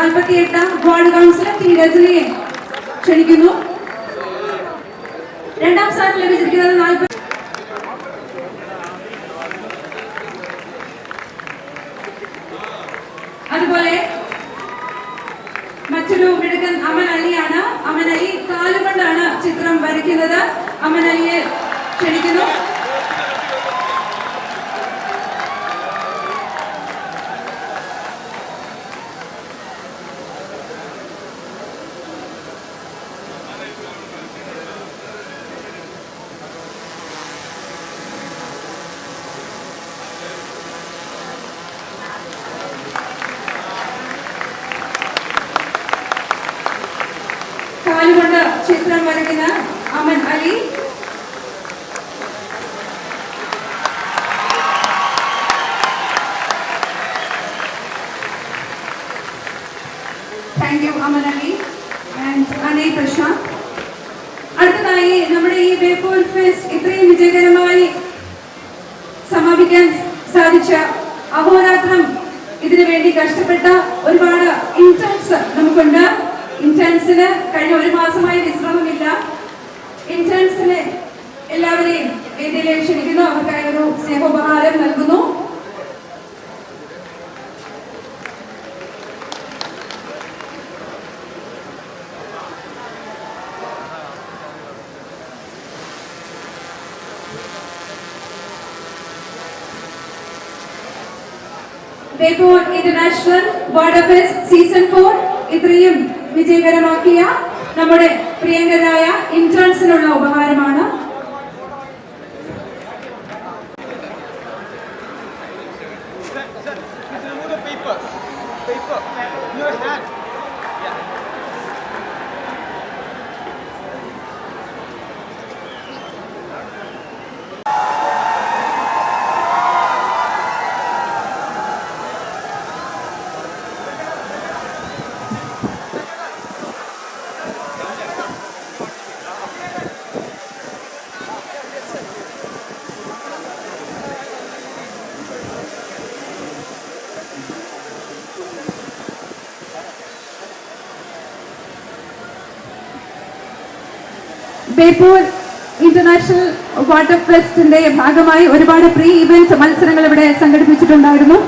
നാൽപ്പത്തിയെട്ട് ward councillor T രജനിയെ ക്ഷണിക്കുന്നു. രണ്ടാം സ്ഥാനം ലഭിച്ചിരിക്കുന്നത് നാൽപ്പത്തി അതുപോലെ മറ്റൊരു മിടുക്കൻ അമൻ അലിയാണ്. അമൻ അലി കാലുകൊണ്ടാണ് ചിത്രം വരയ്ക്കുന്നത്. അമൻ അലിയെ ക്ഷണിക്കുന്നു. കാലുകൊണ്ട് ചിത്രം വരയ്ക്കുന്ന Aman Ali. Thank you Aman Ali and അനൈ Prashanth. അടുത്തതായി നമ്മുടെ ഈ ബേപ്പൂർ ഫെസ്റ്റ് ഇത്രയും വിജയകരമായി സമാപിക്കാൻ സാധിച്ച അഹോരാത്രം ഇതിനു വേണ്ടി കഷ്ടപ്പെട്ട ഒരുപാട് കഴിഞ്ഞ ഒരു മാസമായി വിശ്രമമില്ല. ഇന്റേൺസിനെ എല്ലാവരെയും വേദിയിലേക്ക് ക്ഷണിക്കുന്നു അവർക്കായി ഒരു സ്നേഹോപഹാരം നൽകുന്നു. ഇന്റർനാഷണൽ വാർഡ് ഫെസ്റ്റ് സീസൺ ഫോർ ഇത്രയും വിജയകരമാക്കിയ നമ്മുടെ പ്രിയങ്കരായ ഇന്റേൺസിനുള്ള ഉപഹാരമാണ്. ബേപ്പൂർ ഇന്റർനാഷണൽ വാട്ടർ ഫെസ്റ്റിന്റെ ഭാഗമായി ഒരുപാട് പ്രീ ഇവന്റ് മത്സരങ്ങൾ ഇവിടെ സംഘടിപ്പിച്ചിട്ടുണ്ടായിരുന്നു.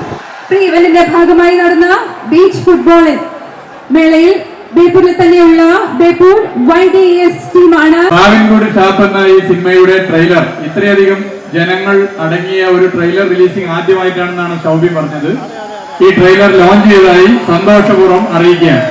പ്രീ ഇവന്റിന്റെ ഭാഗമായി നടന്ന ബീച്ച് ഫുട്ബോളിൽ മേളയിൽ ബേപ്പൂരിൽ തന്നെയുള്ള ബേപ്പൂർ വൈ ഡി എസ് ടീമാണ് ഈ സിനിമയുടെ ട്രെയിലർ ഇത്രയധികം ജനങ്ങൾ അടങ്ങിയ ഒരു ട്രെയിലർ റിലീസിംഗ് ആദ്യമായിട്ടാണെന്നാണ് ഷൗബി പറഞ്ഞത്. ഈ ട്രെയിലർ ലോഞ്ച് ചെയ്തതായി സന്തോഷപൂർവം അറിയിക്കുകയാണ്.